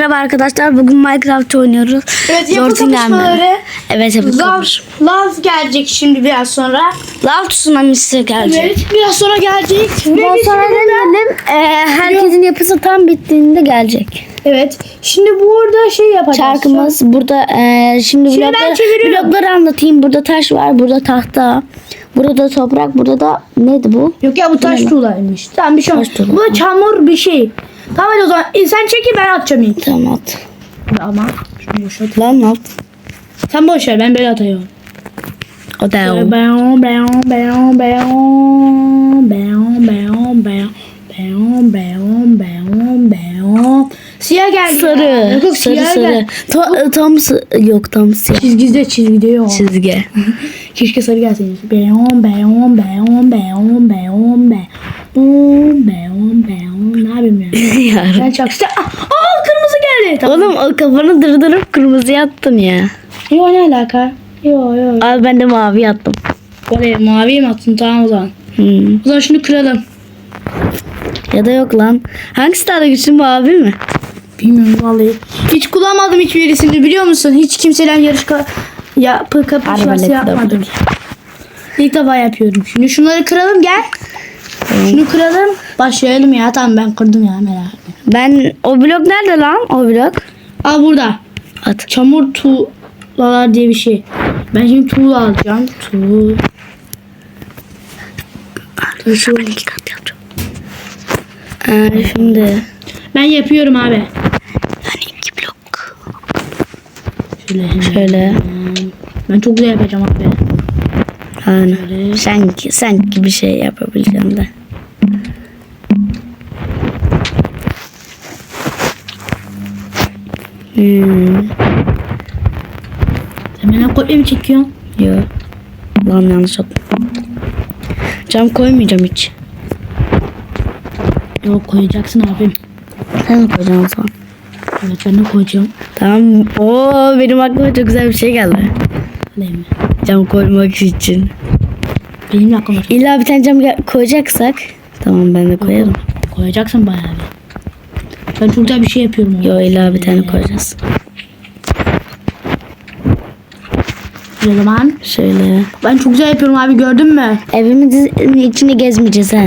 Merhaba arkadaşlar. Bugün Minecraft oynuyoruz. Evet yapı kapışmaları. Evet yapı kapış. lav gelecek şimdi biraz sonra. Lav tsunamisi gelecek. Evet biraz sonra gelecek. Biz sonra deneyelim. Ee, herkesin yapısı tam bittiğinde gelecek. Evet. Şimdi burada şey yapacağız. Çarkımız burada. ee, şimdi Şimdi ben blokları, çeviriyorum. blokları anlatayım. Burada taş var. Burada tahta. Burada da toprak. Burada da neydi bu? Yok ya bu taş tuğlaymış. Tamam bir şey olmaz. Bu çamur bir şey. Tamam hadi o zaman e, sen çekil ben atacağım ilk. Tamam at. Ama şunu boş at. Lan at. Sen boş ver ben böyle atıyorum. O da o. Beon, beon, beon, beon, beon, beon, beon, beon, beon, beon, beon. Siyah geldi. Sarı. Yok, yok, Sarı siyah sarı. geldi. Ta- tam sı- yok tam siyah. Çizgide çizgide yok. Çizgi. Keşke sarı gelseydi. Beyon, beyon, beyon, beyon, beyon, beyon, beyon, beyon. Ne yapayım ya? Ben çok işte... Aa, aa, kırmızı geldi. Tamam. Oğlum o kafanı dırdırıp kırmızı yattın ya. Yo ne alaka? Yo yo. Abi ben de mavi yattım. Oraya maviye mi attın? Tamam o zaman. Hmm. O zaman şunu kıralım. Ya da yok lan. Hangisi daha da güçlü mavi mi? Bilmiyorum vallahi. Hiç kullanmadım hiçbirisini biliyor musun? Hiç kimseyle yarış ka yapı kapışması Arbaleti yapmadım. İlk defa yapıyorum. Şimdi şunları kıralım gel. Şunu kıralım. Başlayalım ya. Tamam ben kırdım ya merak etme. Ben o blok nerede lan? O blok. Al burada. At. Çamur tuğlalar diye bir şey. Ben şimdi tuğla alacağım. Tuğ. Şu iki kat yapacağım. Ee, şimdi. Ben yapıyorum abi. Yani iki blok. Şöyle. Şöyle. Ben çok güzel yapacağım abi. Aynen. Sanki, sanki bir şey yapabileceğim de. Hmm. Sen benden kopya mı çekiyorsun? Yok. Lan yanlış oldu. Cam koymayacağım hiç. Yok koyacaksın abim. Sen mi koyacaksın o zaman? Evet ben de koyacağım. Tamam. Oo benim aklıma çok güzel bir şey geldi. Mi? Cam koymak için. Benim aklıma çok- İlla bir tane cam koyacaksak. Tamam ben de koyarım. Koyacaksın bayağı bir. Ben çok güzel bir şey yapıyorum. Yo illa bir tane koyacağız. O zaman Şöyle. ben çok güzel yapıyorum abi gördün mü? Evimizin içini gezmeyeceğiz ha.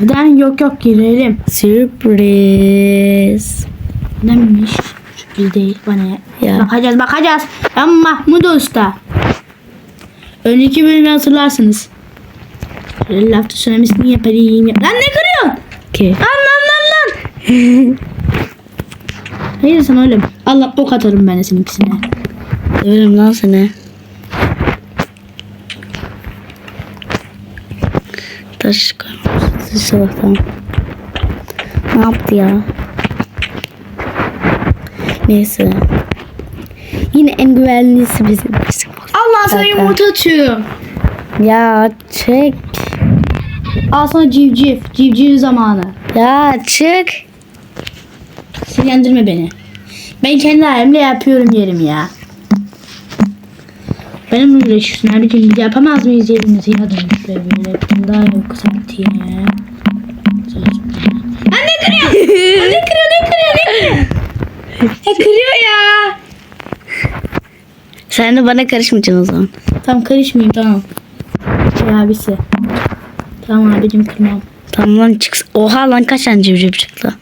Neden? Yok yok girelim. Sürpriz. Neymiş? Sürpriz değil bana. Ya. Bakacağız bakacağız. Ben Mahmut Usta. Önceki bölümü hatırlarsınız. Şöyle laf söylemesini yapayım. Lan ne kırıyorsun? Ki. Lan lan lan lan. Hayır sen öyle. Allah ok atarım ben de seninkisine. Döverim lan seni. Taş koymuş. İnşallah tamam. Ne yaptı ya? Neyse. Yine en güvenlisi bizim. Allah sana yumurta atıyorum. Ya çek. Al sana civciv. Civciv zamanı. Ya çık. Sinirlendirme beni. Ben kendi halimle yapıyorum yerim ya. Benim uğraşıyorsun abi çünkü yapamaz mıyız yerimizi ya da şöyle böyle daha yok sanki. Lan ne kırıyor? Lan ne kırıyor ne kırıyor ne kırıyor? Ya kırıyor ya. Sen de bana karışmayacaksın o zaman. Tamam karışmayayım tamam. Ya abisi. Tamam abicim kırmam. Tamam lan çık. Oha lan kaç tane civciv çıktı.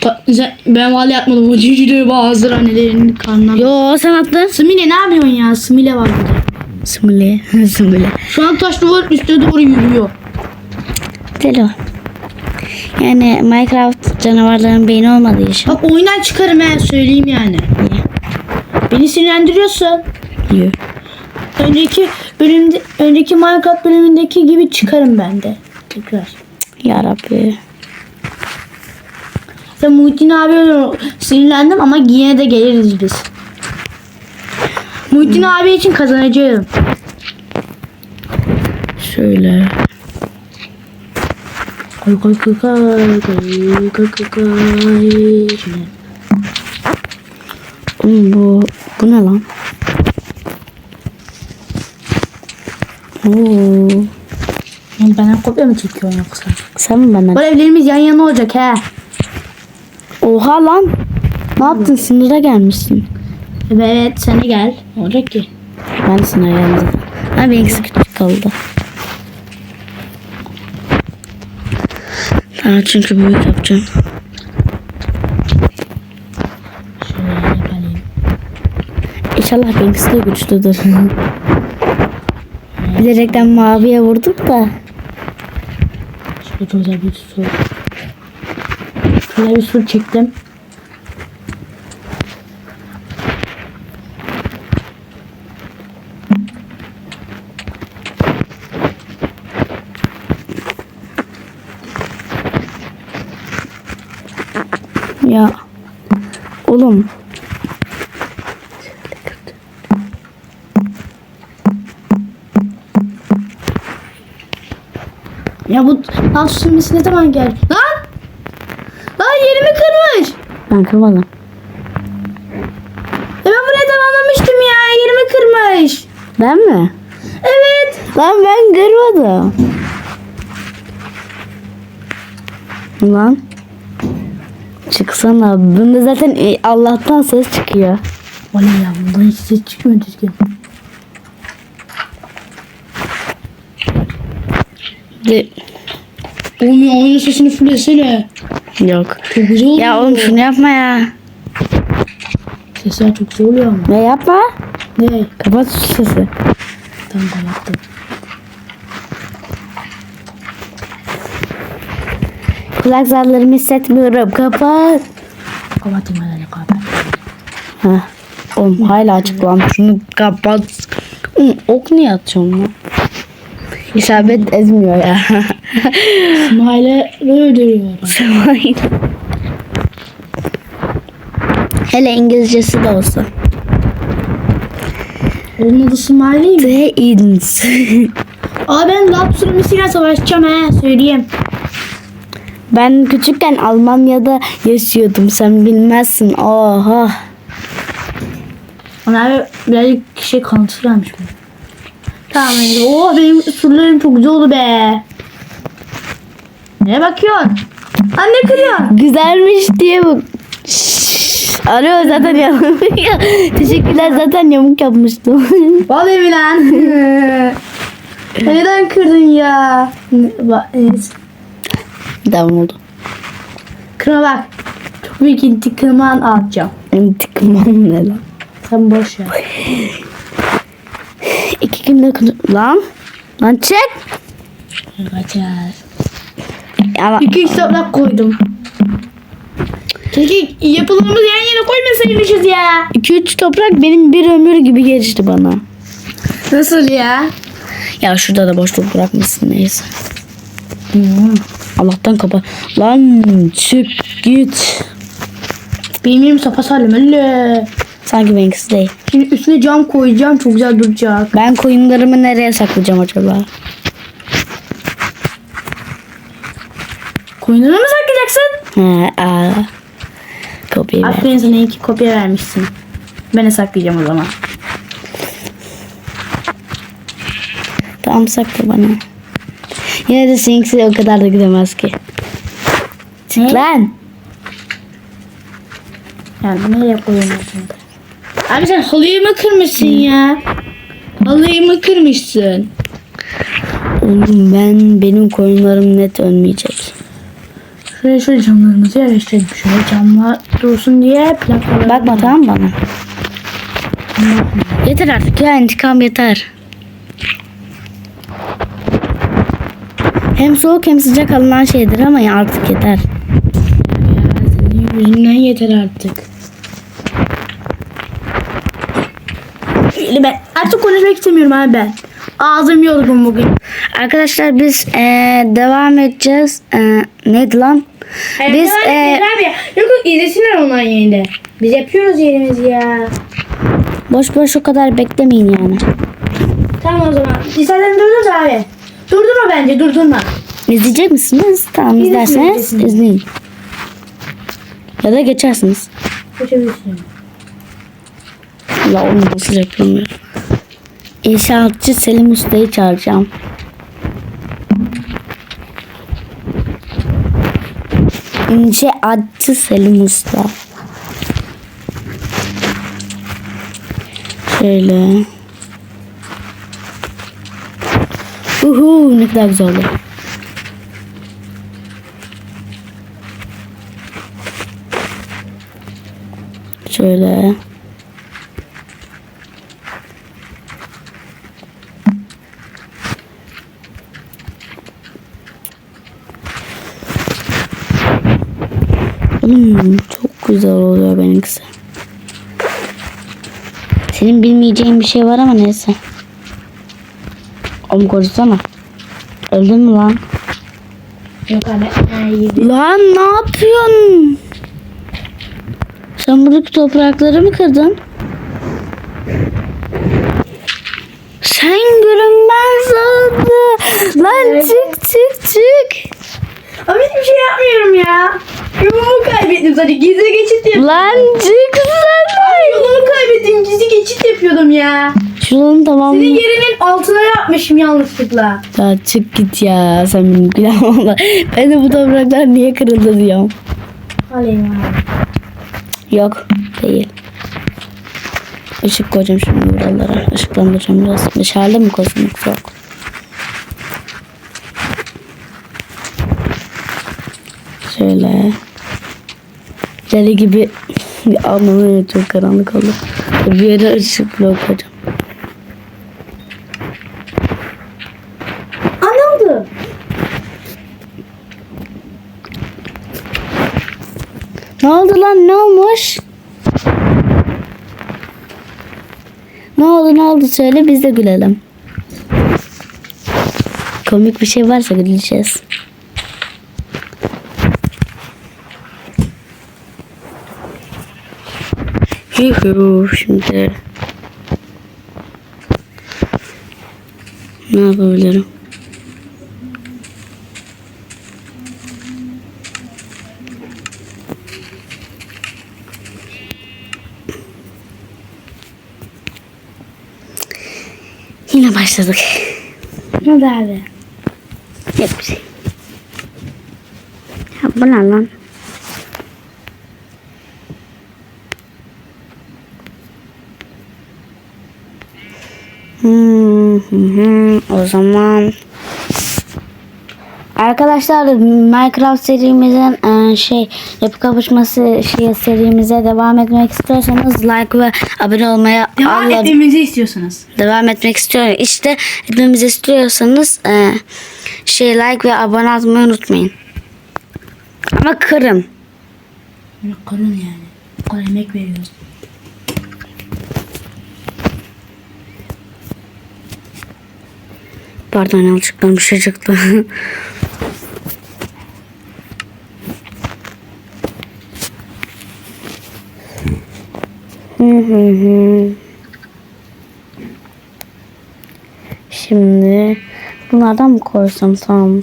Ta- sen- Ben vallahi yapmadım. O civcivleri bazıları annelerin karnına. Yo sen attın. Smile ne yapıyorsun ya? Smile var burada. Simule. Simule. Şu an taş duvar üstüne doğru yürüyor. Deli o. Yani Minecraft canavarların beyni olmadığı için. Bak oyundan çıkarım he söyleyeyim yani. Beni sinirlendiriyorsun. Yiyor. Önceki bölümde önceki Minecraft bölümündeki gibi çıkarım ben de. Tekrar. Yarabbi. Sen Muhittin abi sinirlendim ama yine de geliriz biz. Muhittin abi için kazanacağım. Şöyle. Koy koy koy koy koy koy koy koy. Şimdi. Oğlum bu, bu ne lan? Oo. Lan benden kopya mı çekiyorsun yoksa? Sen mi benden? Bu evlerimiz yan yana olacak he. Oha lan. Ne yaptın? Sınıra gelmişsin. Evet de gel. Ne olacak ki? Ben de sınıra geldim. Ha benimkisi küçük kaldı. Tamam çünkü büyük yapacağım. İnşallah benimkisi de güçlüdür. Bilerekten maviye vurduk da. Şöyle çok güzel bir su. Şöyle bir çektim. Ya. Oğlum. Ya bu su sürmesi ne zaman geldi? Lan! Lan yerimi kırmış. Ben kırmadım. E ben buraya tamamlamıştım ya. Yerimi kırmış. Ben mi? Evet. Lan ben kırmadım. Lan. Çıksana. Bunda zaten e, Allah'tan ses çıkıyor. Oley ya bundan hiç ses çıkmıyor düzgün. De- Oğlum ya oyunun sesini fullesene. Yok. Çok güzel oluyor. Ya oğlum şunu yapma ya. Sesler çok güzel oluyor ama. Ne yapma? Ne? Kapat şu sesi. Tamam kapattım. Kulak zarlarımı hissetmiyorum. Kapat. Kapatayım hadi kapat. Heh. Oğlum hala açık lan. Şunu kapat. Ok niye atıyorsun lan? İsabet ezmiyor ya. Smile öldürüyorum. Smile. Hele İngilizcesi de olsa. Onun adı Smiley mi? The ins. Aa ben lap sürmesiyle savaşacağım he söyleyeyim. Ben küçükken Almanya'da yaşıyordum. Sen bilmezsin. Oha. Şey kanıtı vermiş bu. Tamam. Oo benim surlarım çok güzel oldu be. Ne bakıyorsun? Anne kırıyorsun. Güzelmiş diye bu. Arıyor zaten yamuk. Teşekkürler zaten yamuk yapmıştım. Vallahi lan? Neden kırdın ya? Neyse. Tamam oldu. Kırma bak. Çok büyük intikamın alacağım. İntikamım ne lan? Sen boş ver. İki günde lan. Lan çek. Kaçar. Ama İki üç toprak koydum. Keşke yapılarımızı yan yana koymasaymışız ya. 2-3 toprak benim bir ömür gibi geçti bana. Nasıl ya? Ya şurada da boşluk bırakmışsın neyse. Allah'tan kapa. Lan çık git. Benim yerim sapasağlam öyle. Sanki benimkisi değil. Şimdi üstüne cam koyacağım çok güzel duracak. Ben koyunlarımı nereye saklayacağım acaba? Koyunları mı saklayacaksın? He, aa. Kopya ver. Aferin sana iki kopya vermişsin. Ben de saklayacağım o zaman. Tamam sakla bana. Yine de seninkisi o kadar da gidemez ki. Çık Ne? lan. Yani nereye koyuyorsun? Abi sen halıyı mı kırmışsın ya? Halıyı mı kırmışsın? Oğlum ben benim koyunlarım net ölmeyecek. Şöyle şöyle camlarımızı yerleştirelim. Şöyle camlar dursun diye plakalar. Bakma tamam mı bana. Yeter artık ya intikam yeter. Hem soğuk hem sıcak alınan şeydir ama ya artık yeter. Yüzünden yeter artık. Ben artık konuşmak istemiyorum abi ben. Ağzım yorgun bugün. Arkadaşlar biz eee, devam edeceğiz. Eee, neydi lan? Biz eee, abi. Yok yok izlesinler onlar yerinde. Biz yapıyoruz yerimizi ya. boş boş o kadar beklemeyin yani. Tamam o zaman. İstersen durdur abi. Durdurma bence durdurma. İzleyecek misiniz? Tamam İzlesin, izlerseniz izleyin. Ya da geçersiniz. Geçebilirsin. La onu nasıl yapıyorum ya. İnşaatçı Selim Usta'yı çağıracağım. İnşaatçı Selim Usta. Şöyle. Uhu ne kadar güzel oldu. Şöyle. Hmm, çok güzel oluyor benimkisi. Senin bilmeyeceğin bir şey var ama neyse. Oğlum konuşsana. Öldün mü lan? Yok abi. Hayır. Lan ne yapıyorsun? Sen buradaki toprakları mı kırdın? Sen görünmez oldu. Lan çık çık çık. Abi hiçbir şey yapmıyorum ya. Yolumu kaybettim zaten. Gizli geçit yapıyordum. Lan çık sen. Yolumu kaybettim. Gizli geçit yapıyordum ya. Şunun tamam Senin yerinin altına yapmışım yanlışlıkla. Ya çık git ya sen benim günahım olma. Ben de bu topraklar niye kırıldı diyorum. Abi. Yok değil. Işık koyacağım şimdi buralara. Işıklandıracağım biraz. Meşale mi koysam yok. Şöyle. Deli gibi anlamı çok karanlık oldu. Bir yere ışık blok koyacağım. Anladım. Ne oldu lan ne olmuş? Ne oldu ne oldu söyle biz de gülelim. Komik bir şey varsa güleceğiz. Yuhu şimdi ne yapabilirim? Başladık. Hadi abi. Yok bir şey. Ya bu ne lan? Hmm, hı. O zaman Arkadaşlar Minecraft serimizin e, şey yapı kapışması şey serimize devam etmek istiyorsanız like ve abone olmaya Devam Allah- etmemizi istiyorsunuz. devam etmek istiyorum. İşte etmemiz istiyorsanız e, şey like ve abone olmayı unutmayın. Ama kırın. Böyle Karın yani. O kadar emek veriyoruz. Pardon yanlışlıkla bir şey çıktı. Hı hı hı. Şimdi bunlardan mı koysam tamam.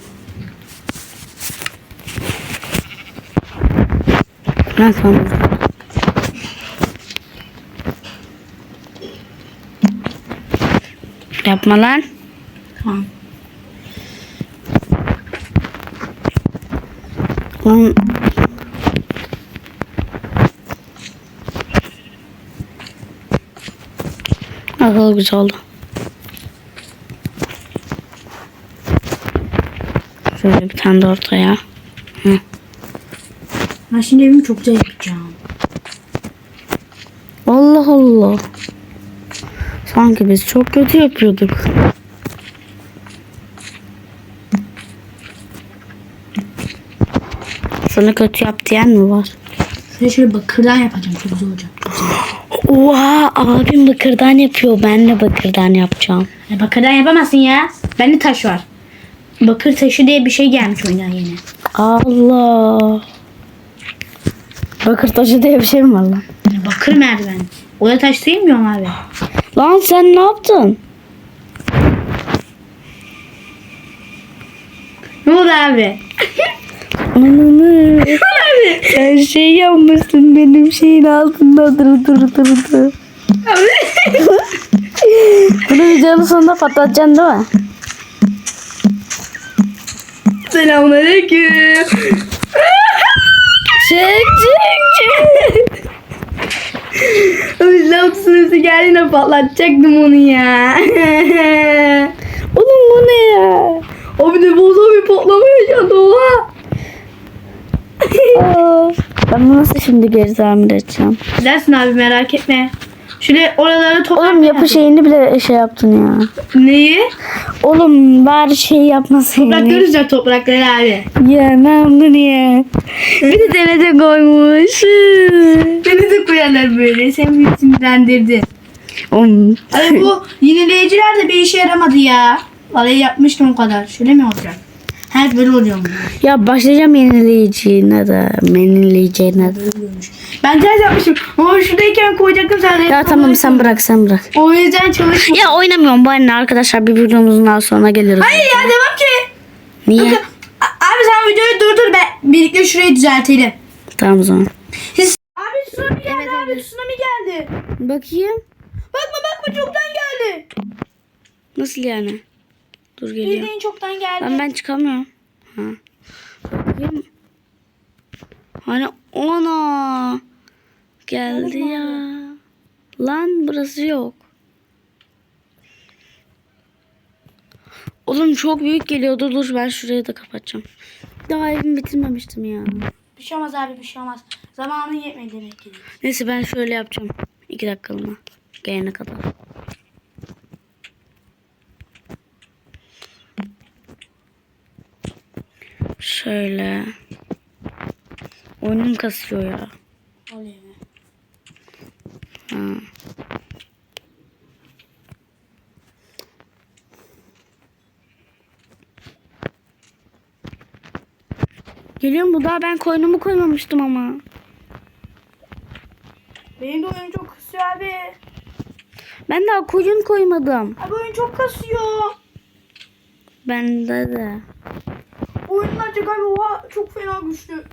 Ha tamam. Yapma lan. Tamam. Lan Akıl güzel oldu. Şöyle bir tane de ortaya. Ben şimdi evimi çok güzel yapacağım. Allah Allah. Sanki biz çok kötü yapıyorduk. Sana kötü yap diyen mi var? Şöyle şöyle bakırdan yapacağım. Çok güzel olacak. Oha abim bakırdan yapıyor. Ben de bakırdan yapacağım. Ya bakırdan yapamazsın ya. Bende taş var. Bakır taşı diye bir şey gelmiş oyuna yeni. Allah. Bakır taşı diye bir şey mi var lan? Bakır merdiven. O da taş sayılmıyor mu abi? Lan sen ne yaptın? Ne oldu abi? Ananı. Sen şey yapmışsın benim şeyin altında dur dur dur dur. Bunu videonun sonunda patlatacaksın değil mi? Selamünaleyküm. Çık çık. Abi Lav tsunamisi geldiğinde patlatacaktım onu ya. Oğlum bu ne ya? Abi de boza bir patlama yaşandı oha. Ben bunu nasıl şimdi geri tamir edeceğim? Dersin abi merak etme. Şöyle oraları topla. Oğlum yapı şeyini bile şey yaptın ya. Neyi? Oğlum bari şey yapmasaydın. Toprakları ya toprakları abi. Ya ben bunu niye? Bir de denize koymuş. Denize koyarlar böyle. Sen bir sinirlendirdi. Oğlum. Ay bu yenileyiciler de bir işe yaramadı ya. Vallahi yapmıştım o kadar. Şöyle mi olacak? Her böyle oluyor mu? Ya başlayacağım yenileyiciğine de. Yenileyeceğine de. Ben ters yapmışım. Ama şuradayken koyacaktım sen. Ya tamam sen bırak sen bırak. O yüzden çalışma. Ya oynamıyorum bu anne arkadaşlar bir videomuzun daha sonuna geliriz. Hayır ya devam ki. Niye? A- Abi sen videoyu durdur ben birlikte şurayı düzeltelim. Tamam o zaman. Siz... Abi tsunami geldi abi tsunami geldi. Bakayım. Bakma bakma çoktan geldi. Nasıl yani? Dur geliyor. Bildiğin çoktan geldi. Ben ben çıkamıyorum. Ha. Bakayım. Hani ona geldi ya. Lan burası yok. Oğlum çok büyük geliyordu. Dur ben şurayı da kapatacağım. Daha evimi bitirmemiştim ya. Bir şey olmaz abi bir şey olmaz. Zamanın yetmedi demek ki. Neyse ben şöyle yapacağım. İki dakikalığına. Gelene kadar. Şöyle. Oyunum kasıyor ya. Oluyor? Ha. Geliyor mu? Daha ben koyunumu koymamıştım ama. Benim de oyun çok kasıyor abi. Ben daha koyun koymadım. Abi oyun çok kasıyor. Bende de. Oyunun açık abi oha çok fena güçlü.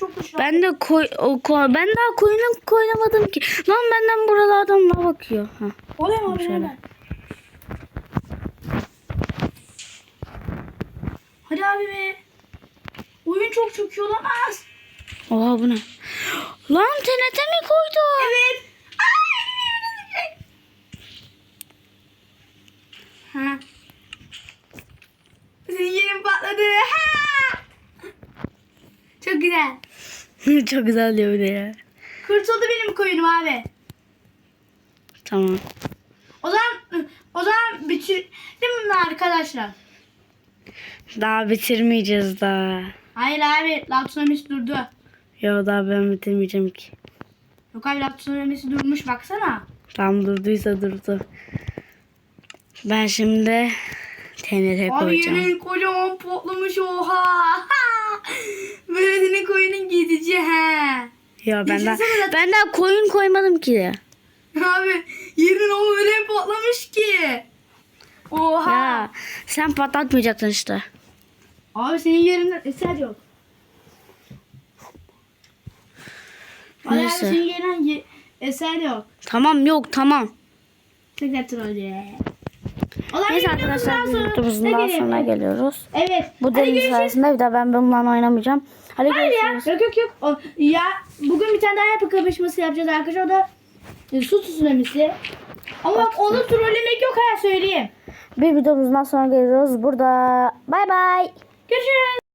Çok güçlü. Ben de koy, o, koy ben daha koyunu koyamadım ki. Lan benden buralardan ne bakıyor? Ha. Abi Şöyle. hemen? Hadi abi be. Oyun çok çöküyor lan az. Oha bu ne? Lan TNT mi koydu? Evet. Ay, Ha. Senin yerin patladı. Ha. Çok güzel. Çok güzel diyor bir de ya. Kurtuldu benim koyunum abi. Tamam. O zaman o zaman bitir değil mi arkadaşlar? Daha bitirmeyeceğiz daha. Hayır abi lav tsunamisi durdu. Yo daha ben bitirmeyeceğim ki. Yok abi lav tsunamisi durmuş baksana. Tam durduysa durdu. Ben şimdi Abi koyacağım. yerin kocaman patlamış oha. Böyle senin koyunun gidici he. Ya ben daha, ben daha koyun koymadım ki. Abi yerin o öyle patlamış ki. Oha. Ya sen patlatmayacaktın işte. Abi senin yerinden eser yok. Abi, abi Neyse. senin yerinden ye- eser yok. Tamam yok tamam. Tekrar trollü. O zaman Neyse arkadaşlar videomuzun daha sonuna geliyoruz. Evet. Bu deniz sayesinde bir daha ben bununla oynamayacağım. Hadi Hayır ya. görüşürüz. Yok yok yok. O, ya bugün bir tane daha yapı kapışması yapacağız arkadaşlar. O da e, su tsunamisi. Ama bak onu trollemek yok ha söyleyeyim. Bir videomuzdan sonra geliyoruz. Burada bay bay. Görüşürüz.